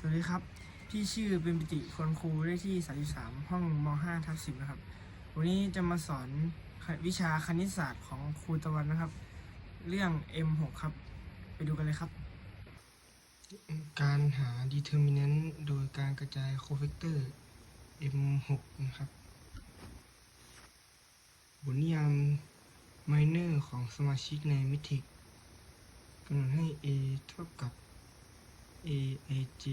สวัสดีครับ พี่ชื่อเป็นปิติคนครูได้ที่ 33 ห้องม 5 ทับ10 นะครับ วันนี้จะมาสอนวิชาคณิตศาสตร์ของครูตะวันนะครับ เรื่อง M6 ครับ ไปดูกันเลยครับ การหา determinant โดยการกระจาย cofactor M6 นะครับบทนิยาม minor ของสมาชิกในมิติกำหนดให้ A เท่ากับ a i j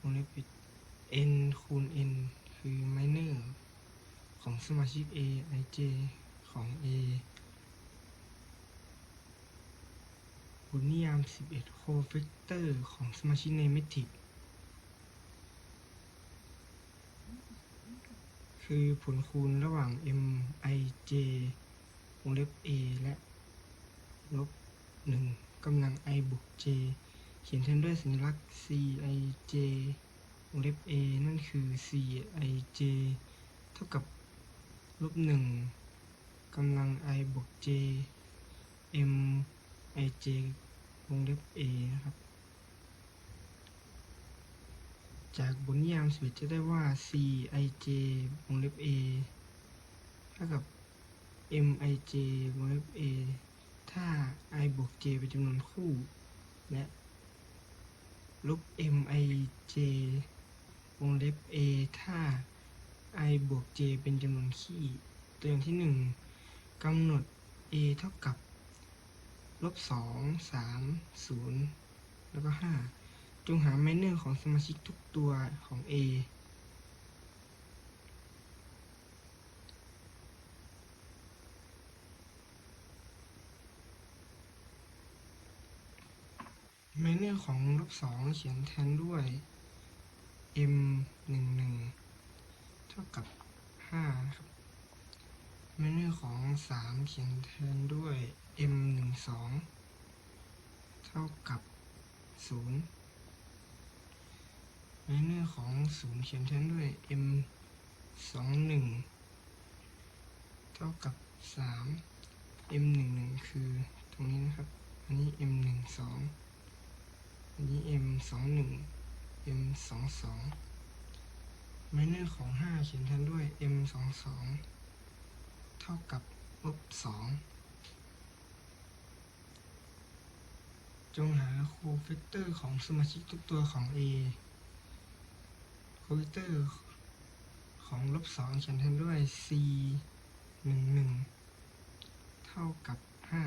วงเล็บปิด n คูณ n คือ minor ของสมาชิก a i j ของ a บทนิยาม 11 cofactor ของสมาชิกในเมทริกคือผลคูณระหว่าง m i j วงเล็บ a และลบ 1กำลัง i บวก j เขียนแทนด้วยสัญลักษณ์ cij วงเล็บ a นั่นคือ cij เท่ากับลบหนึ่งกำลัง i บวก j m ij วงเล็บ a นะครับ จากบทนิยามสวิตจะได้ว่า cij วงเล็บ a เท่ากับ mij วงเล็บ a ถ้า i บวก j เป็นจำนวนคู่ และ ลบ mij วงเล็บ a ถ้า i บวก j เป็นจำนวนคี่ ตัวอย่างที่หนึ่งกำหนด a เท่ากับลบสองสามศูนย์แล้วก็ห้าจงหาไมเนอร์ของสมาชิกทุกตัวของ a ไมเนอร์ของลบสองเขียนแทนด้วย m หนึ่งหนึ่งเท่ากับห้าครับไมเนอร์ของสามเขียนแทนด้วย m หนึ่งสองเท่ากับศูนย์ไมเนอร์ของศูนย์เขียนแทนด้วย m สองหนึ่งเท่ากับสาม m หนึ่งหนึ่งคือตรงนี้นะครับ อันนี้ m หนึ่งสอง อันนี้ m สองหนึ่ง m สองสองไมเนอร์ของห้าเขียนแทนด้วย m สองสองเท่ากับลบสองจงหาโคเฟกเตอร์ของสมาชิกทุกตัวของ A โคเฟกเตอร์ของลบสองเขียนแทนด้วย c หนึ่งหนึ่งเท่ากับห้า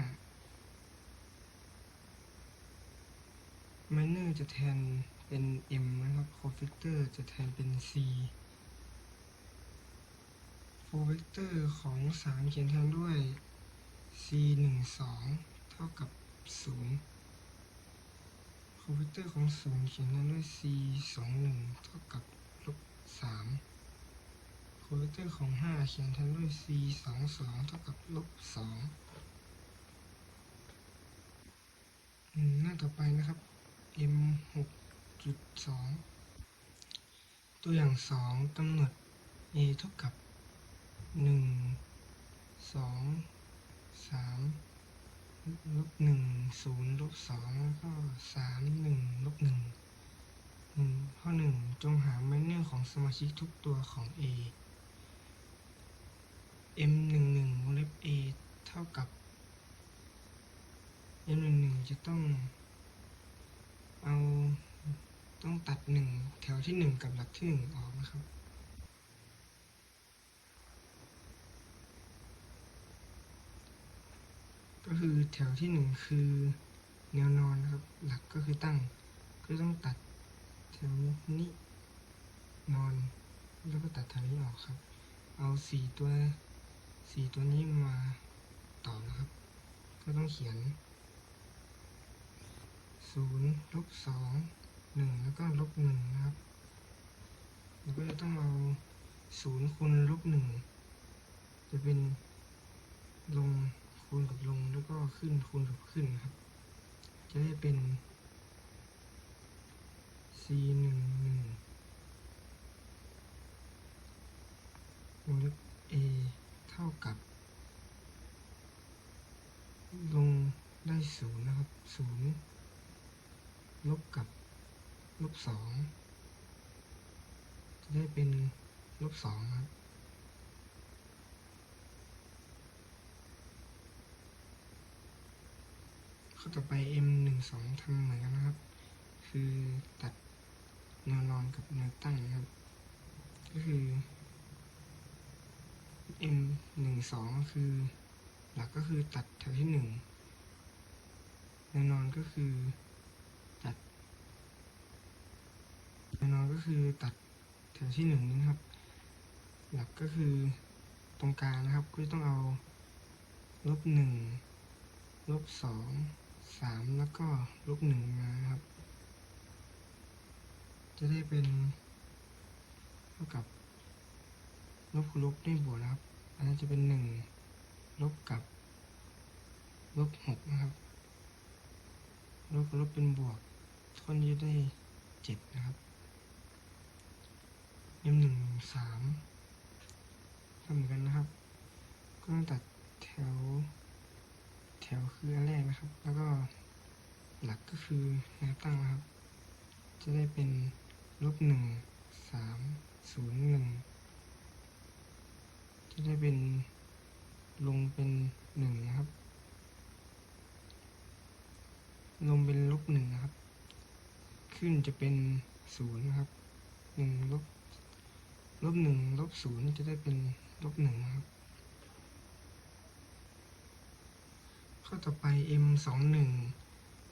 ไมเนอร์จะแทนเป็น m นะครับโคเฟกเตอร์จะแทนเป็น c โคเวกเตอร์ของ 3 เขียนแทนด้วย c 1 2 เท่ากับ0โคเวกเตอร์ของ 0 เขียนแทนด้วย c 2 1 เท่ากับลบ3โคเวกเตอร์ของ 5 เขียนแทนด้วย c 2 2 เท่ากับลบ2อืมหน้าต่อไปนะครับ m 6.2 ตัวอย่าง 2กำหนด a เท่ากับ 1 2 3ลบ1 0ลบ2แล้วก็ 3 1ลบ1 1ข้อ 1 จงหาไมเนอร์ของสมาชิกทุกตัวของ a m 1 1วงเล็บ a เท่ากับ m 1 1จะต้อง เอาต้องตัดหนึ่งแถวที่หนึ่งกับหลักที่หนึ่งออกนะครับ ก็คือแถวที่หนึ่งคือแนวนอนนะครับ หลักก็คือตั้ง ก็ต้องตัดแถวนี้นอน แล้วก็ตัดแถวนี้ออกครับ เอาสี่ตัวสี่ตัวนี้มาต่อนะครับ ก็ต้องเขียน ศูนย์ลบสองหนึ่งแล้วก็ลบหนึ่งนะครับแล้วก็จะต้องเอาศูนย์คูณลบหนึ่งจะเป็นลงคูณกับลงแล้วก็ขึ้นคูณกับขึ้นนะครับ จะได้เป็น c หนึ่งหนึ่งวงเล็บ a เท่ากับ ลงได้ศูนย์นะครับศูนย์ ลบกับลบสองจะได้เป็นลบสองครับข้อต่อไป m หนึ่งสองทำเหมือนกันนะครับ คือตัดแนวนอนกับแนวตั้งนะครับ ก็คือ m หนึ่งสองก็คือ หลักก็คือตัดแถวที่หนึ่งแนวนอนก็คือตัดแนนอนก็คือตัดแถวที่หนึ่งนี้นะครับ หลักก็คือตรงกลางนะครับ ก็จะต้องเอาลบหนึ่งลบสองสามแล้วก็ลบหนึ่งมาครับ จะได้เป็นเท่ากับลบคูณลบได้บวกนะครับ อันนั้นจะเป็นหนึ่งลบกับลบหกนะครับ ลบกับลบเป็นบวกข้อนี้จะได้เจ็ดนะครับ m หนึ่งสามทำเหมือนกันนะครับ ก็ต้องตัดแถว แถวคืออันแรกนะครับ แล้วก็หลักก็คือแนวตั้งนะครับ จะได้เป็นลบหนึ่งสามศูนย์หนึ่งจะได้เป็นลงเป็นหนึ่งนะครับ ลงเป็นลบหนึ่งนะครับ ขึ้นจะเป็นศูนย์นะครับหนึ่งลบ ลบหนึ่งลบศูนย์จะได้เป็นลบหนึ่งครับ ข้อต่อไป m สองหนึ่ง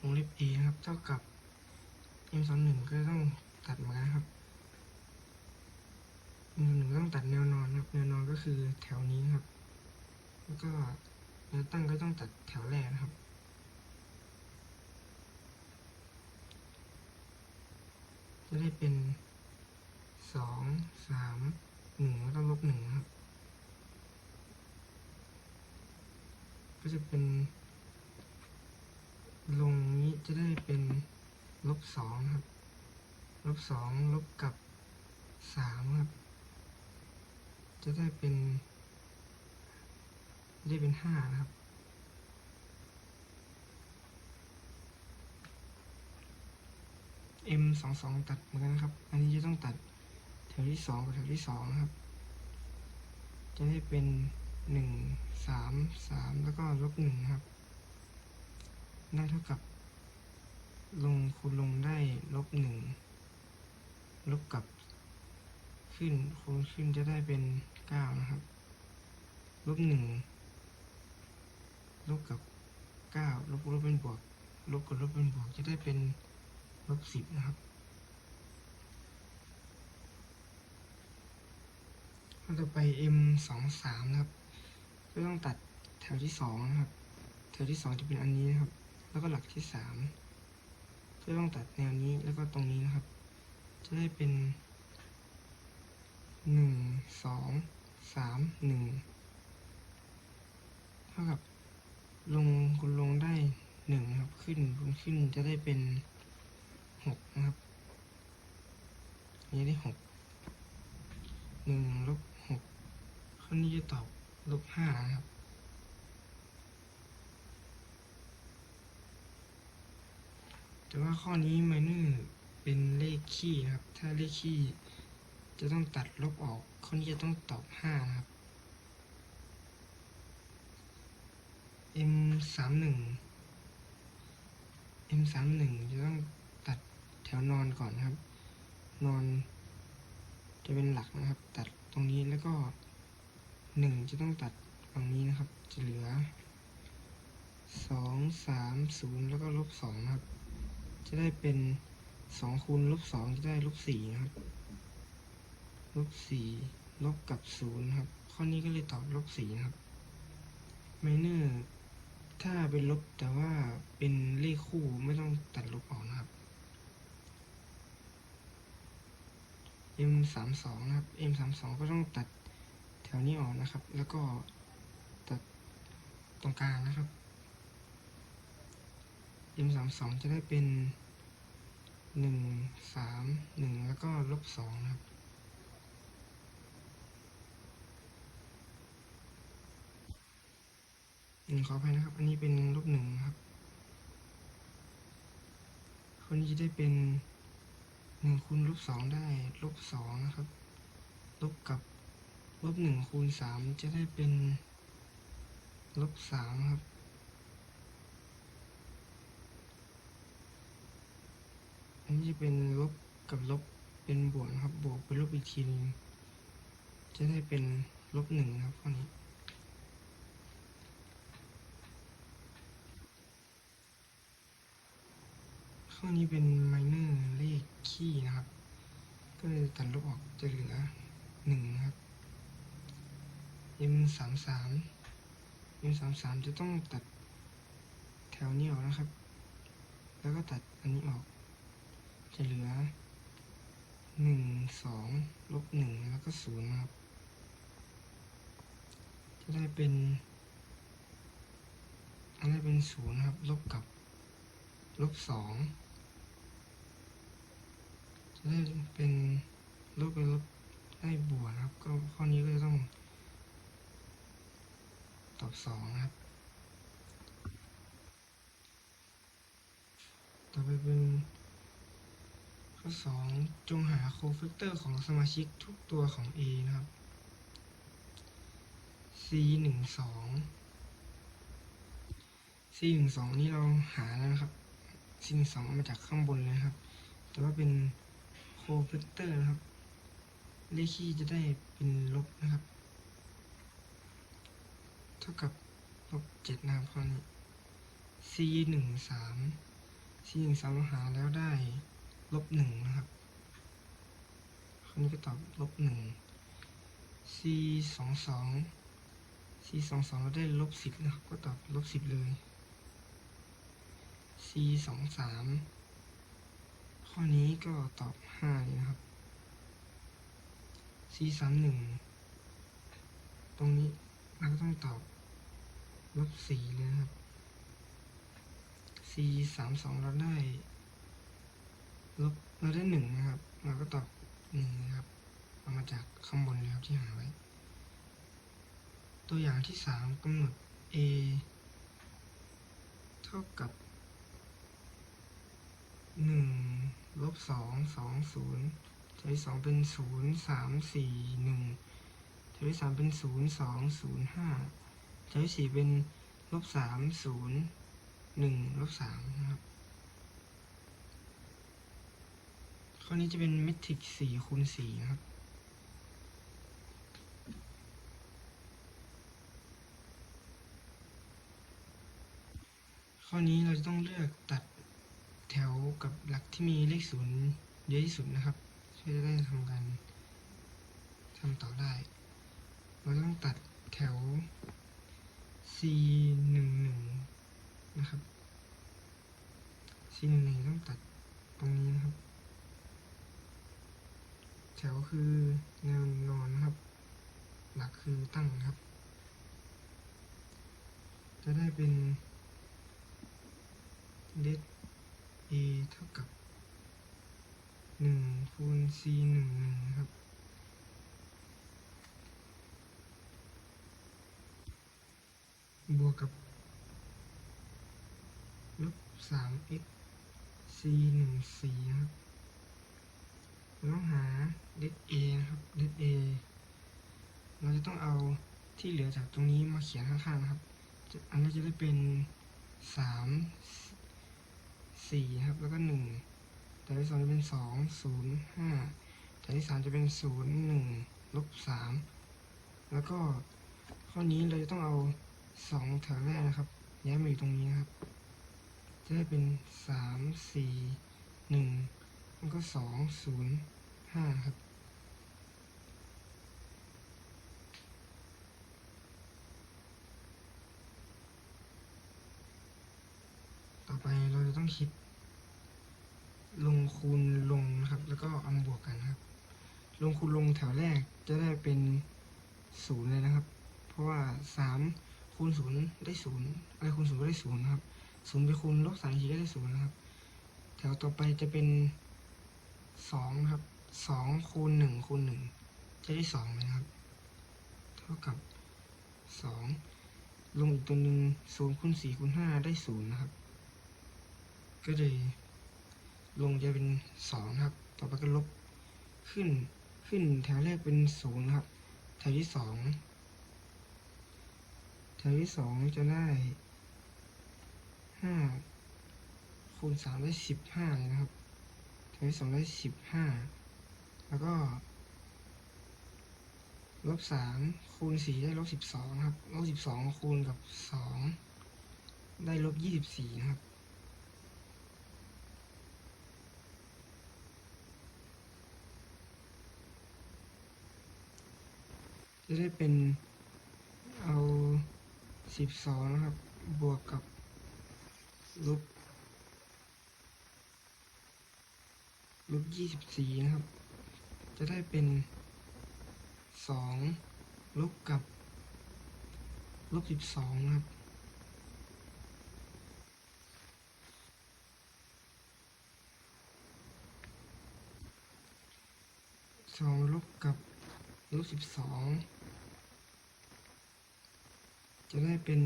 วงเล็บ a นะครับ เท่ากับ m สองหนึ่งก็ต้องตัดมานะครับ m สองหนึ่งต้องตัดแนวนอนครับ แนวนอนก็คือแถวนี้ครับ แล้วก็แนวตั้งก็ต้องตัดแถวแรกนะครับจะได้เป็น สองสามหนึ่งแล้วก็ลบหนึ่งครับก็จะเป็น ลงนี้จะได้เป็นลบสองครับลบสองลบกับสามครับ จะได้เป็นได้เป็นห้านะครับ m สองสองตัดเหมือนกันนะครับ อันนี้จะต้องตัด ถวที่สองกับแถวที่สองนะครับ จะได้เป็นหนึ่งสามสามแล้วก็ลบหนึ่งครับ ได้เท่ากับ ลงคูณลงได้ลบหนึ่งลบกับขึ้นคูณขึ้นจะได้เป็นเก้านะครับ ลบหนึ่งลบกับเก้าลบกับลบเป็นบวกลบกับลบเป็นบวกจะได้เป็นลบสิบนะครับข้อ ต่อไป m สองสามนะครับ ก็ต้องตัดแถวที่สองนะครับ แถวที่สองจะเป็นอันนี้นะครับ แล้วก็หลักที่สามจะต้องตัดแนวนี้แล้วก็ตรงนี้นะครับ จะได้เป็นหนึ่งสองสามหนึ่งเท่ากับลงคูณลงได้หนึ่งนะครับ ขึ้นคูณขึ้นจะได้เป็นหกนะครับ นี้ได้หกหนึ่งลบ ข้อนี้จะตอบลบห้านะครับแต่ว่าข้อนี้ไมเนอร์เป็นเลขคี่นะครับ ถ้าเลขคี่จะต้องตัดลบออก ข้อนี้จะต้องตอบห้านะครับ m สามหนึ่ง m สามหนึ่งจะต้องตัดแถวนอนก่อนนะครับ นอนจะเป็นหลักนะครับ ตัดตรงนี้แล้วก็ หนึ่งจะต้องตัดฝั่งนี้นะครับ จะเหลือสองสามศูนย์แล้วก็ลบสองนะครับ จะได้เป็นสองคูณลบสองจะได้ลบสี่นะครับ ลบสี่ลบกับศูนย์ครับ ข้อนี้ก็เลยตอบลบสี่นะครับไมเนอร์ถ้าเป็นลบแต่ว่าเป็นเลขคู่ไม่ต้องตัดลบออกนะครับ m สามสองนะครับ m สามสองก็ต้องตัด วนี้ออกนะครับ แล้วก็ตัดตรงกลางนะครับ m สามสองจะได้เป็นหนึ่งสามหนึ่งแล้วก็ลบสองนะครับหนึ่งขออภัยนะครับ อันนี้เป็นลบหนึ่งครับ คนนี้จะได้เป็นคูณลบสองได้ลบสองนะครับ ลบกับ ลบหนึ่งคูณสามจะได้เป็นลบสามครับ อันนี้จะเป็นลบกับลบเป็นบวกนะครับ บวกเป็นลบอีกทีหนึงจะได้เป็นลบหนึ่งครับข้อนี้ข้อนี้เป็นไมเนอร์เลขคี่นะครับ ก็เลยตัดลบออกจะเหลือหนึ่งครับ m สามสาม m สามสามจะต้องตัดแถวนี้ออกนะครับ แล้วก็ตัดอันนี้ออก จะเหลือหนึ่งสองลบหนึ่งแล้วก็ศูนย์ครับ จะได้เป็น อันนี้เป็นศูนย์ครับ ลบกับ ลบสองจะได้เป็นลบเป็นลบได้บวกครับ ก็ข้อนี้ก็จะต้อง ตอบสองนะครับ ต่อไปเป็น ข้อสองจงหาโคแฟกเตอร์ของสมาชิกทุกตัวของ A นะครับ C หนึ่งสอง C หนึ่งสองนี่เราหาแล้วนะครับ C หนึ่งสองมาจากข้างบนเลยครับ แต่ว่าเป็นโคแฟกเตอร์นะครับ เลขคี่จะได้เป็นลบนะครับ ท่ากับลบเจ็ดนะครับข้อนี้ C หนึ่งสาม C หนึ่งสามเราหาแล้วได้ลบหนึ่งนะครับข้อนี้ก็ตอบลบหนึ่ง C สองสอง C สองสองเราได้ลบสิบนะครับ ก็ตอบลบสิบเลย C สองสามข้อนี้ก็ตอบห้าเลยนะครับ C สามหนึ่งตรงนี้เราก็ต้องตอบ ลบสี่เลยนะครับ C สามสองเราได้ลบเราได้หนึ่งนะครับ เราก็ตอบหนึ่งนะครับ เอามาจากข้างบนเลยครับที่หาไว้ ตัวอย่างที่สามกำหนด a เท่ากับหนึ่งลบสองสองศูนย์แถวที่สองเป็นศูนย์สามสี่หนึ่งแถวที่สามเป็นศูนย์สองศูนย์ห้า แถวที่สี่เป็นลบสามศูนย์หนึ่งลบสามนะครับ ข้อนี้จะเป็นเมทริกสี่คูณสี่นะครับข้อนี้เราจะต้องเลือกตัดแถวกับหลักที่มีเลขศูนย์เยอะที่สุดนะครับเพื่อจะได้ทำการทำต่อได้ เราต้องตัดแถว c หนึ่งหนึ่งนะครับ c หนึ่งหนึ่งต้องตัดตรงนี้นะครับ แถวคือแนวนอนนะครับ หลักคือตั้งครับ จะได้เป็นเด a เท่ากับหนึ่งคูณ c หนึ่งหนึ่งครับ บว กับลบสาม x c หนึ่งสี่นะครับเราต้องหาเด a นะครับเด a เราจะต้องเอาที่เหลือจากตรงนี้มาเขียนข้างๆนะครับ อันนี้จะได้เป็นสามสี่ครับ แล้วก็หนึ่งแต่ที่สองจะเป็นสองศูนย์ห้าแต่ที่สามจะเป็นศูนย์หนึ่งลบสามแล้วก็ข้อนี้เราจะต้องเอา สองแถวแรกนะครับ ย้ายมาอยู่ตรงนี้นะครับ จะได้เป็นสามสี่หนึ่งแล้วก็สองศูนย์ห้าครับ ต่อไปเราจะต้องคิด ลงคูณลงนะครับ แล้วก็เอามาบวกกันนะครับ ลงคูณลงแถวแรกจะได้เป็นศูนย์เลยนะครับ เพราะว่าสาม คูณศูนย์ได้ศูนย์อะไรคูณศูนย์ก็ได้ศูนย์ครับศูนย์ไปคูณลบสามทีก็ได้ศูนย์นะครับ แถวต่อไปจะเป็นสองครับสองคูณหนึ่งคูณหนึ่งจะได้สองนะครับ เท่ากับสองลงอีกตัวหนึ่งศูนย์คูณสี่คูณห้าได้ศูนย์นะครับ ก็เลยลงจะเป็นสองครับ ต่อต่อไปก็ลบขึ้นขึ้นแถวแรกเป็นศูนย์ครับ แถวที่สอง แถวที่สองจะได้ห้าคูณสามได้สิบห้าเลยนะครับแถวที่สองได้สิบห้าแล้วก็ลบสามคูณสี่ได้ลบสิบสองครับลบสิบสองคูณกับสองได้ลบยี่สิบสี่นะครับจะได้เป็น สิบสองนะครับ บวกกับลบลบยี่สิบสี่นะครับ จะได้เป็นสองลบกับลบสิบสองนะครับสองลบกับลบสิบสอง จะได้เป็น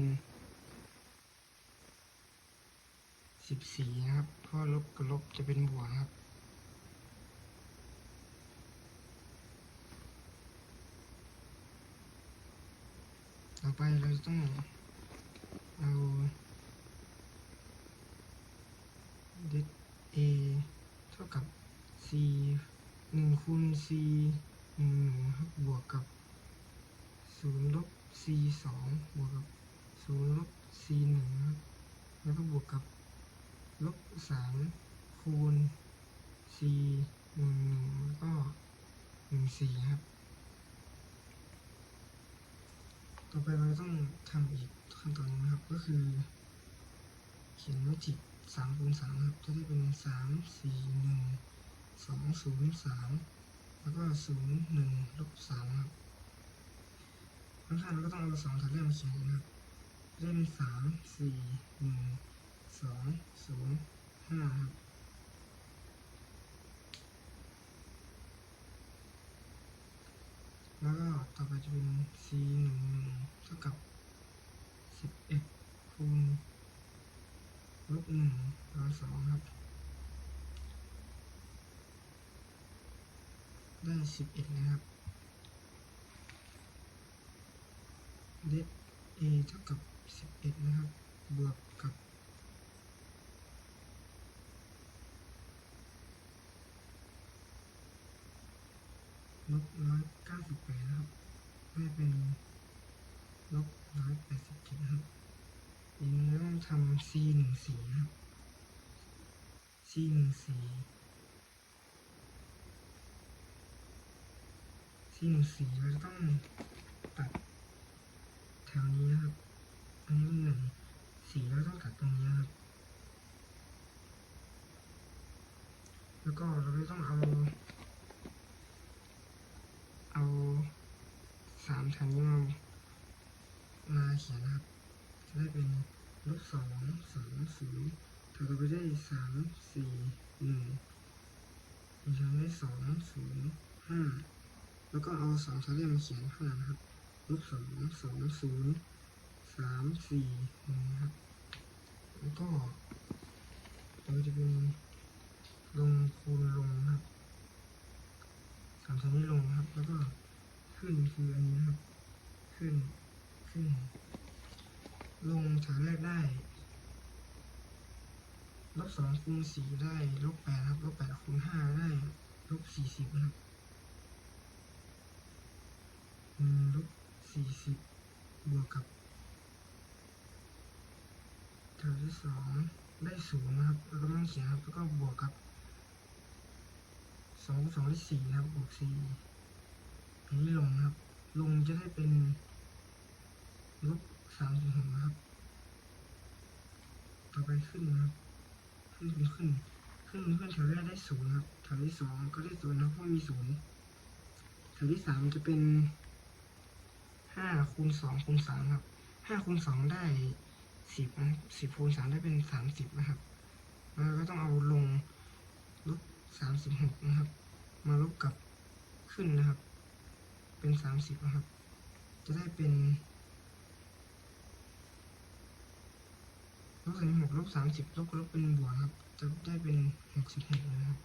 สิบสี่นะครับ เพราะลบกับลบจะเป็นบวกครับ ต่อไปเราต้องเอาดิเอเท่ากับ c หนึ่งคูณ c หนึ่งหนึ่งครับบวกกับศูนย์ลบ c สองบวกกับศูนย์ลบ c หนึ่งครับ แล้วก็บวกกับลบสามคูณ c หนึ่งหนึ่งแล้วก็หนึ่งสี่ครับ ต่อไปเราต้องทำอีกขั้นตอนหนึงนะครับ ก็คือ เขียนแมจิกสามคูณสามครับ จะได้เป็นสามสี่หนึ่งสองศูนย์สามแล้วก็ศูนย์หนึ่งลบสามครับ ข้างๆเราก็ต้องเอาสองแถวแรกมาเขียนนะครับเป็นสามสี่หนึ่งสองศูนย์ห้าครับแล้วก็ต่อไปจะเป็น c หนึ่งหนึ่งเท่ากับสิบเอ็ดคูณลบหนึ่งร้อยสองครับ ได้สิบเอ็ดนะครับ เดฟ a เท่ากับสิบเอ็ดนะครับ บวกกับ ลบร้อยเก้าสิบแปดนะครับได้เป็นลบร้อยแปดสิบเจ็ดนะครับอย่างต้องทำ c หนึ่งสี่นะครับ c หนึ่งสี่ c หนึ่งสี่เราจะต้องตัด วนี้นะครับ อันนี้เป็นหนึ่งสี่เราต้องตัดตรงนี้นะครับ แล้วก็เราก็ต้องเอา เอาสามแถวนี้มามาเขียนนะครับ จะได้เป็นลบสองสามศูนย์แถวต่อไปได้สามสี่หนึ่งอีกแถวได้สองศูนย์ห้าแล้วก็เอาสองแถวแรกมาเขียนข้างหลังนครับ ลบสองสองศูนย์สามสี่นะครับ แล้วก็เราจะเป็นลงคูณลงนะครับสามชั้นนี้ลงนะครับ แล้วก็ขึ้นคืออันนี้นะครับ ขึ้นขึ้น ลงฐานแรกได้ลบสองคูณสี่ได้ลบแปดครับลบแปดคูณห้าได้ลบสี่สิบนะครับลบ สี่สิบบวกกับแถวที่สองได้ศูนย์นะครับ แล้วก็ไม่ต้องเขียนครับ แล้วก็บวกกับสองสองได้สี่นะครับ บวกสี่อันนี้ลงนะครับ ลงจะได้เป็นลบสามสิบหกนะครับ ต่อไปขึ้นนะครับ ขึ้นเป็นขึ้นขึ้นเพื่อนแถวแรกได้ศูนย์ครับ แถวที่สองก็ได้ศูนย์นะเพราะมีศูนย์แถวที่สามจะเป็น ห้าคูณสองคูณสามครับห้าคูณสองได้สิบนะสิบคูณสามได้เป็นสามสิบนะครับแล้วก็ต้องเอาลงลบสามสิบหกนะครับ มาลบกับขึ้นนะครับ เป็นสามสิบนะครับ จะได้เป็นลบสามสิบหกลบสามสิบลบกับลบเป็นบวกครับ จะได้เป็นหกสิบหกนะครับ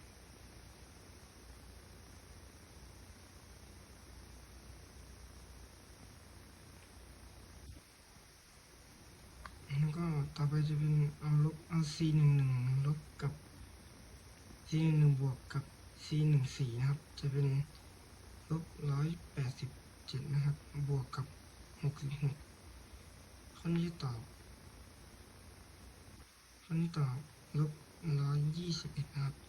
ต่อไปจะเป็นเอาลบเอา c หนึ่งหนึ่งลบกับ c หนึ่งหนึ่งบวกกับ c หนึ่งสี่นะครับ จะเป็นลบร้อยแปดสิบเจ็ดนะครับ บวกกับหกสิบหกข้อนี้ตอบข้อนี้ตอบลบร้อยยี่สิบเอ็ดนะครับ